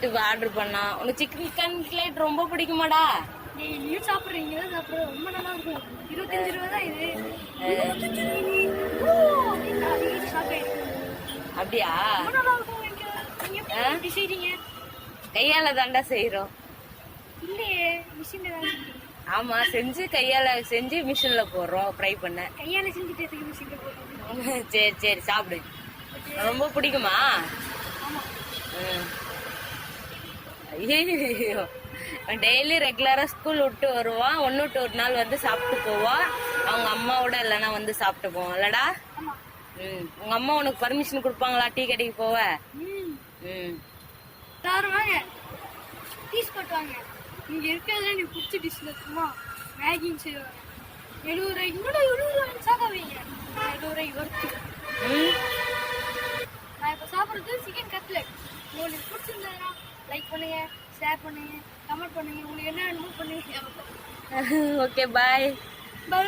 கேட்டு ஆர்டர் பண்ணோம் உனக்கு சிக்கன் கட்லெட் ரொம்ப பிடிக்குமாடா? டெய்லியும் சாப்பிடுறீங்க தான் சாப்பிடுறோம் ரொம்ப நல்லா இருக்கும். இருபத்தஞ்சு ரூபா தான் இது. அப்படியா? எப்படி செய்றீங்க? கையால தாண்டா செய்றோம். இல்லையே மிஷின்ல தான். ஆமா செஞ்சு கையால செஞ்சு மிஷின்ல போடுறோம். ஃப்ரை பண்ண. கையால செஞ்சுட்டு மிஷின்ல போடுறீங்க சரி சரி சாப்பிடு. ரொம்ப பிடிக்குமா? ஆமா. ம். ஐயையோ. டெய்லி ரெகுலரா ஸ்கூல் விட்டு வருவான் ஒன்று விட்டு ஒரு நாள் வந்து சாப்பிட்டு போவான் அவங்க அம்மாவோட இல்லைன்னா வந்து சாப்பிட்டு போவான் இல்லடா? ம். உங்க அம்மா உனக்கு பர்மிஷன் கொடுப்பாங்களா? டீ கடைக்கு போவ? ம். ம் எல்லாரும் வாங்க டீஸ் வாங்க இங்க இருக்கிறதுல நீ பிடிச்ச டிஷ்ல சும்மா மேகின்னு செய்வாங்க எழுபது ரூபாய்க்கு கூட எழுபது ரூபாய்க்கு சாக்க வைங்க. எழுபது ரூபாய்க்கு ஒர்த்து நான் இப்போ சாப்பிட்றது சிக்கன் கட்லெட் உங்களுக்கு பிடிச்சிருந்ததுன்னா லைக் பண்ணுங்க ஷேர் பண்ணுங்க கமெண்ட் பண்ணுங்க. உங்களுக்கு என்ன வேணுமோ பண்ணுங்க. Okay bye bye